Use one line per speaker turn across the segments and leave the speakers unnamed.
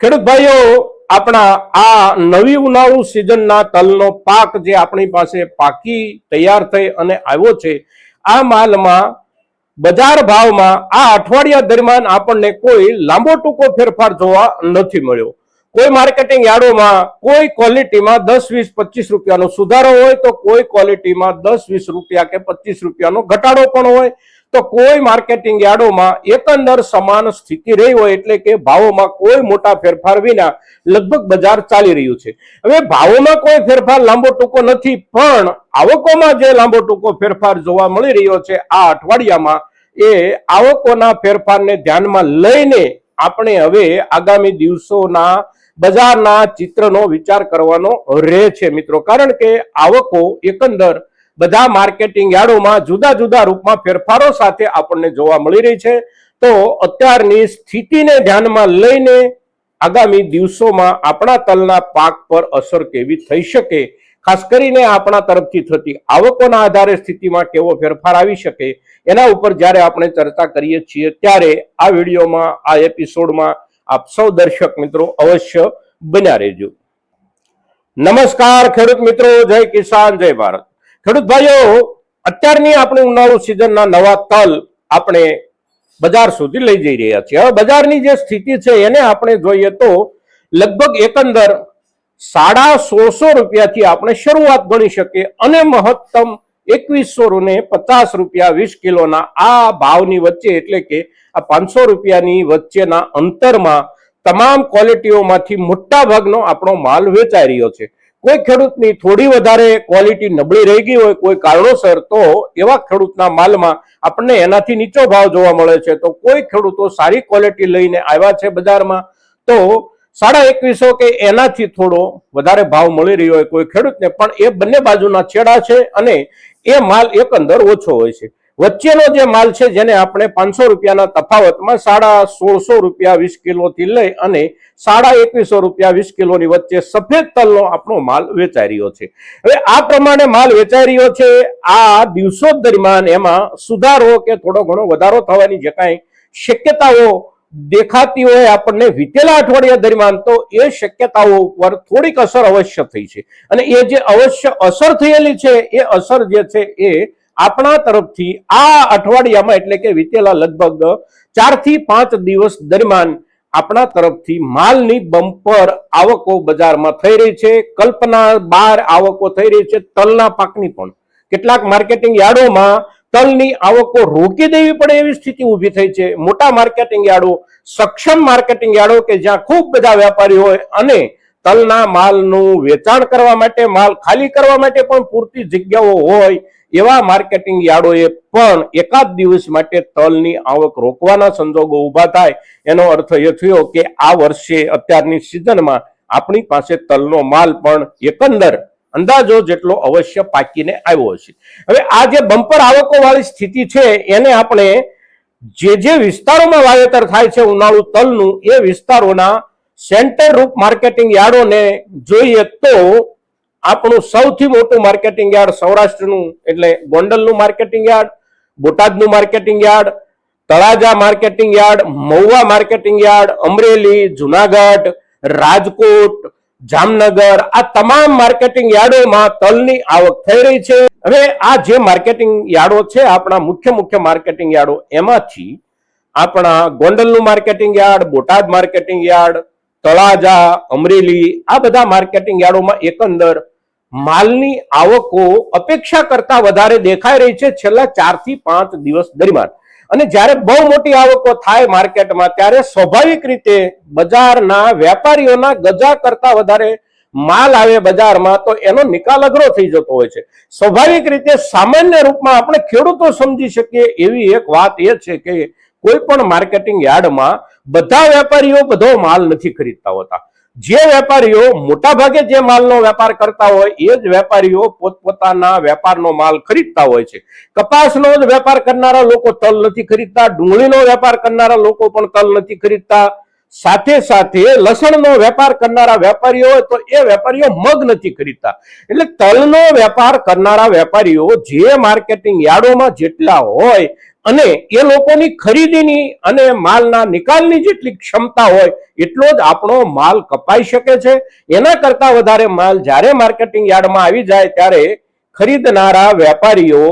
ખેડૂત ભાઈઓ, આપણા આ નવી ઉનાળુ સિઝનના તલનો પાક જે આપણી પાસે પાકી તૈયાર થઈ અને આવ્યો છે, આ માલમાં બજાર ભાવમાં આ અઠવાડિયા દરમિયાન આપણને કોઈ લાંબો ટૂંકો ફેરફાર જોવા નથી મળ્યો. કોઈ માર્કેટિંગ યાર્ડોમાં કોઈ ક્વોલિટીમાં દસ, વીસ, પચીસ રૂપિયાનો સુધારો હોય તો કોઈ ક્વોલિટીમાં દસ, વીસ રૂપિયા કે પચીસ રૂપિયાનો ઘટાડો પણ હોય. તો કોઈ માર્કેટિંગ યાર્ડોમાં એકંદર સમાન સ્થિતિ રહી હોય એટલે કે ભાવોમાં કોઈ મોટા ફેરફાર વિના લગભગ બજાર ચાલી રહ્યું છે. હવે ભાવોમાં કોઈ ફેરફાર લાંબો ટૂંકો નથી, પણ આવકોમાં જે લાંબો ટૂંકો ફેરફાર જોવા મળી રહ્યો છે, આ અઠવાડિયામાં એ આવકોના ફેરફારને ધ્યાનમાં લઈને આપણે હવે આગામી દિવસોના બજારના ચિત્રનો વિચાર કરવાનો રહે છે મિત્રો. કારણ કે આવકો એકંદર બધા માર્કેટિંગ યાર્ડોમાં જુદા જુદા રૂપમાં ફેરફારો સાથે આપણને જોવા મળી રહી છે. તો અત્યારની સ્થિતિને ધ્યાનમાં લઈને આગામી દિવસોમાં આપણા તલના પાક પર અસર કેવી થઈ શકે? ખાસ કરીને આપણા તરફથી થતી આવકોના આધારે સ્થિતિમાં કેવો ફેરફાર આવી શકે? એના ઉપર જ્યારે આપણે ચર્ચા કરીએ છીએ ત્યારે આ વિડીયોમાં, આ એપિસોડમાં આપ સૌ દર્શક મિત્રો અવશ્ય બન્યા રહેજો. નમસ્કાર ખેડૂત મિત્રો, જય કિસાન, જય ભારત. ખેડૂત ભાઈઓ, અત્યારની આપણી ઉનાળુ સિઝનના નવા તલ આપણે બજાર સુધી લઈ જઈ રહ્યા છીએ. હવે બજારની જે સ્થિતિ છે એને આપણે જોઈએ તો લગભગ એકંદર સાડા સોળસો રૂપિયાથી આપણે શરૂઆત ગણી શકીએ અને મહત્તમ એકવીસો ને પચાસ રૂપિયા વીસ કિલોના આ ભાવની વચ્ચે એટલે કે આ પાંચસો રૂપિયાની વચ્ચેના અંતરમાં તમામ ક્વોલિટીઓમાંથી મોટા ભાગનો આપણો માલ વેચાઈ રહ્યો છે. કોઈ ખેડૂતની થોડી વધારે ક્વોલિટી નબળી રહી ગઈ હોય, કોઈ કારણોસર, તો એવા ખેડૂતના માલમાં આપણને એનાથી નીચો ભાવ જોવા મળે છે. તો કોઈ ખેડૂતો સારી ક્વોલિટી લઈને આવ્યા છે બજારમાં, તો સાડા એકવીસો કે એનાથી થોડો વધારે ભાવ મળી રહ્યો હોય કોઈ ખેડૂતને. પણ એ બંને બાજુના છેડા છે અને એ માલ એકંદર ઓછો હોય છે. વચ્ચેનો જે માલ છે જેને આપણે પાંચસો રૂપિયાના તફાવતમાં સાડા સોળસો રૂપિયા વીસ કિલોથી લઈ અને સાડા એકવીસો રૂપિયા વીસ કિલોની વચ્ચે સફેદ તલનો આપણો માલ વેચાઈ રહ્યો છે. હવે આ પ્રમાણે માલ વેચાઈ રહ્યો છે. આ દિવસો દરમિયાન એમાં સુધારો કે થોડો ઘણો વધારો થવાની જે કાંઈ શક્યતાઓ દેખાતી હોય આપણને વીતેલા અઠવાડિયા દરમિયાન તો એ શક્યતાઓ ઉપર થોડીક અસર અવશ્ય થઈ છે. અને એ જે અવશ્ય અસર થયેલી છે, એ અસર જે છે એ આપણા તરફથી આ અઠવાડિયામાં, એટલે કે વીતેલા લગભગ ચારથી પાંચ દિવસ દરમિયાન આપણા તરફથી માલની બમ્પર આવકો બજારમાં થઈ રહી છે, કલ્પના બાર આવકો થઈ રહી છે, તલના પાકની પણ. કેટલાક માર્કેટિંગ યાર્ડોમાં તલની આવકો રોકી દેવી પડે એવી સ્થિતિ ઊભી થઈ છે. મોટા માર્કેટિંગ યાર્ડો, સક્ષમ માર્કેટિંગ યાર્ડો કે જ્યાં ખૂબ બધા વેપારી હોય અને તલના માલનું વેચાણ કરવા માટે, માલ ખાલી કરવા માટે પણ પૂરતી જગ્યાઓ હોય એવા માર્કેટિંગ યાર્ડોએ પણ એકાદ દિવસ માટે તલની આવક રોકવાના સંજોગો ઊભા થાય. એનો અર્થ એ થયો કે આ વર્ષે અત્યારની સિઝનમાં આપણી પાસે તલનો માલ પણ એકંદર અંદાજો જેટલો અવશ્ય પાકીને આવ્યો હશે. હવે આ જે બમ્પર આવકો વાળી સ્થિતિ છે, એને આપણે જે જે વિસ્તારોમાં વાવેતર થાય છે ઉનાળુ તલનું, એ વિસ્તારોના સેન્ટર રૂપ માર્કેટિંગ યાર્ડોને જોઈએ તો આપણું સૌથી મોટું માર્કેટિંગ યાર્ડ સૌરાષ્ટ્રનું, એટલે ગોંડલનું marketing yard બોટાદનું marketing yard Talaja marketing yard Mahuva marketing yard Amreli, Junagadh, Rajkot, Jamnagar, આ તમામ માર્કેટિંગ યાર્ડોમાં તલની આવક થઈ રહી છે. હવે આ જે માર્કેટિંગ યાર્ડો છે, આપણા મુખ્ય મુખ્ય માર્કેટિંગ યાર્ડો, એમાંથી આપણા ગોંડલનું marketing yard Botad marketing yard Talaja, Amreli આ બધા માર્કેટિંગ યાર્ડોમાં એકંદર માલની આવકો અપેક્ષા કરતા વધારે દેખાઈ રહી છે છેલ્લા ચારથી પાંચ દિવસ દરમિયાન. અને જ્યારે બહુ મોટી આવકો થાય માર્કેટમાં, ત્યારે સ્વાભાવિક રીતે બજારના વેપારીઓના ગજા કરતા વધારે માલ આવે બજારમાં, તો એનો નિકાલ અઘરો થઈ જતો હોય છે. સ્વાભાવિક રીતે સામાન્ય રૂપમાં આપણે ખેડૂતો સમજી શકીએ એવી એક વાત એ છે કે કોઈ પણ માર્કેટિંગ યાર્ડમાં બધા વેપારીઓ બધો માલ નથી ખરીદતા હોતા. જે વેપારીઓ મોટા ભાગે જે માલનો વેપાર કરતા હોય, એ જ વેપારીઓ પોતપોતાના વેપારનો માલ ખરીદતા હોય છે. કપાસનો જ વેપાર કરનારા લોકો તલ નથી ખરીદતા, ડુંગળીનો વેપાર કરનારા લોકો પણ તલ નથી ખરીદતા. સાથે સાથે લસણનો વેપાર કરનારા વેપારીઓ તો એ વેપારીઓ મગ નથી ખરીદતા. એટલે તલનો વેપાર કરનારા વેપારીઓ જે માર્કેટિંગ યાર્ડોમાં જેટલા હોય અને એ લોકોની ખરીદીની અને માલના નિકાલની જેટલી ક્ષમતા હોય એટલો જ આપણો માલ કપાઈ શકે છે. એના કરતા વધારે માલ જ્યારે માર્કેટિંગ યાર્ડમાં આવી જાય ત્યારે ખરીદનારા વેપારીઓ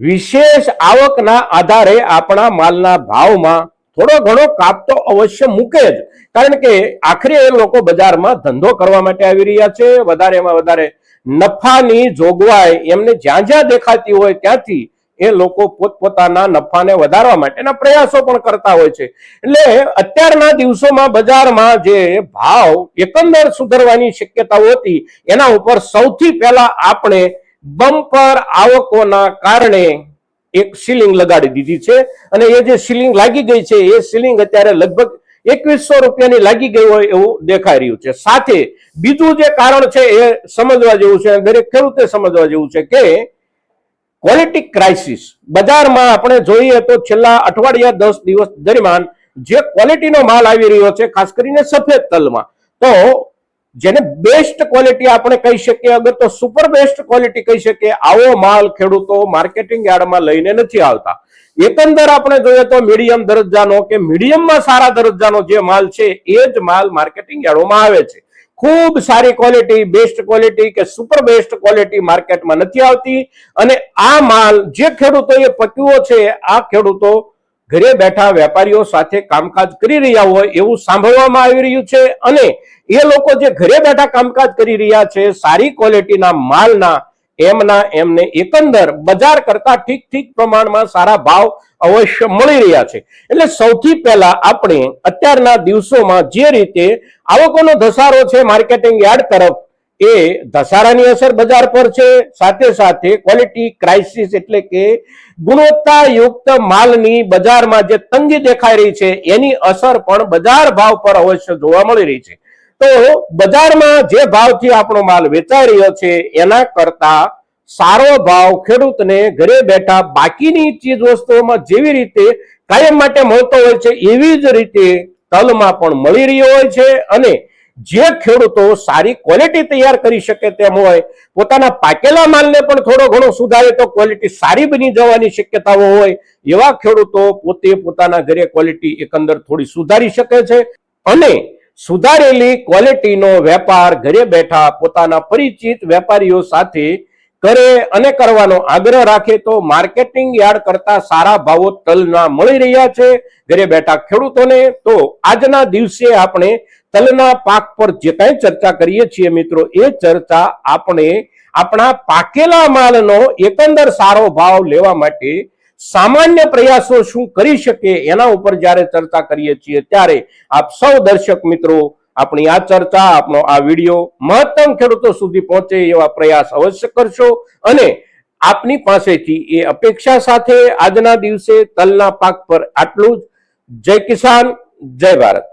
વિશેષ આવકના આધારે આપણા માલના ભાવમાં થોડો ઘણો કાપ તો અવશ્ય મૂકે જ. કારણ કે આખરે એ લોકો બજારમાં ધંધો કરવા માટે આવી રહ્યા છે. વધારેમાં વધારે નફાની જોગવાઈ એમને જ્યાં જ્યાં દેખાતી હોય ત્યાંથી એ લોકો પોતપોતાના નફાને વધારવા માટેના પ્રયાસો પણ કરતા હોય છે. એટલે અત્યારના દિવસોમાં બજારમાં જે ભાવ એકંદર સુધરવાની શક્યતાઓ હતી, એના ઉપર સૌથી પહેલા આપણે બમ્પર આવકોના કારણે એક સીલિંગ લગાડી દીધી છે અને એ જે સીલિંગ લાગી ગઈ છે, એ સીલિંગ અત્યારે લગભગ એકવીસો રૂપિયાની લાગી ગઈ હોય એવું દેખાઈ રહ્યું છે. સાથે બીજું જે કારણ છે એ સમજવા જેવું છે દરેક ખેડૂતે સમજવા જેવું છે કે ક્વોલિટી ક્રાઇસિસ બજારમાં આપણે જોઈએ તો છેલ્લા અઠવાડિયા દસ દિવસ દરમિયાન જે ક્વોલિટીનો માલ આવી રહ્યો છે, ખાસ કરીને સફેદ તલમાં. તો જેને બેસ્ટ ક્વોલિટી આપણે કહી શકીએ, અગર તો સુપર બેસ્ટ ક્વોલિટી કહી શકીએ, આવો માલ ખેડૂતો માર્કેટિંગ યાર્ડમાં લઈને નથી આવતા. એકંદર આપણે જોઈએ તો મીડિયમ દરજ્જાનો કે મીડિયમમાં સારા દરજ્જાનો જે માલ છે, એ જ માલ માર્કેટિંગ યાર્ડોમાં આવે છે. ખૂબ સારી ક્વોલિટી બેસ્ટ ક્વોલિટી કે સુપર બેસ્ટ ક્વોલિટી માર્કેટમાં નથી આવતી. અને આ માલ જે ખેડૂતોએ પક્યો છે, આ ખેડૂતો ઘરે બેઠા વેપારીઓ સાથે કામકાજ કરી રહ્યા હોય એવું સાંભળવામાં આવી રહ્યું છે અને એ લોકો જે ઘરે બેઠા કામકાજ કરી રહ્યા છે, સારી ક્વોલિટીના માલના, એમના, એમને એકંદર, બજાર કરતા ઠીક ઠીક પ્રમાણમાં સારા ભાવ અવશ્ય મળી રહ્યા છે. એટલે સૌથી પહેલા આપણે અત્યારના દિવસોમાં જે રીતે આવકોનો ધસારો છે માર્કેટિંગ યાર્ડ તરફ એ ધસારાની અસર બજાર પર છે. સાથે સાથે ક્વોલિટી ક્રાઇસિસ એટલે કે ગુણવત્તાયુક્ત માલની બજારમાં જે તંગી દેખાઈ રહી છે, એની અસર પણ બજાર ભાવ પર અવશ્ય જોવા મળી રહી છે. તો બજારમાં જે ભાવથી આપણો માલ વેચાઈ રહ્યો છે, એના કરતા સારો ભાવ ખેડૂતને ઘરે બેઠા બાકીની ચીજ વસ્તુઓમાં જેવી રીતે કાયમ માટે મળતો હોય છે, એવી જ રીતે તલમાં પણ મળી રહ્યો હોય છે અને જે ખેડૂતો સારી ક્વોલિટી તૈયાર કરી શકે તેમ હોય, પોતાના પાકેલા માલને પણ થોડો ઘણો સુધારે તો ક્વોલિટી સારી બની જવાની શક્યતાઓ હોય, એવા ખેડૂતો પોતે પોતાના ઘરે ક્વોલિટી એકંદર થોડી સુધારી શકે છે અને સુધારેલી ક્વોલિટીનો વેપાર ઘરે બેઠા પોતાના પરિચિત વેપારીઓ સાથે કરે અને કરવાનો આગ્રહ રાખે તો માર્કેટિંગ યાર્ડ કરતા સારા ભાવો તલના મળી રહ્યા છે. ઘરે બેઠા ખેડૂતોને તો આજના દિવસે આપણે તલના પાક પર જે કાંઈ ચર્ચા કરીએ છીએ મિત્રો, એ ચર્ચા આપણે આપણા પાકેલા માલનો એકંદર સારો ભાવ લેવા માટે સામાન્ય પ્રયાસો શું કરી શકે એના ઉપર જ્યારે ચર્ચા કરીએ છીએ, ત્યારે આપ સૌ દર્શક મિત્રો, આપણી આ ચર્ચા આપણો આ વીડિયો મહત્તમ ખેડૂતો સુધી પહોંચે એવા પ્રયાસ અવશ્ય કરશો અને આપની પાસેથી એ અપેક્ષા સાથે આજના દિવસે તલના પાક પર આટલું જ. જય કિસાન, જય ભારત.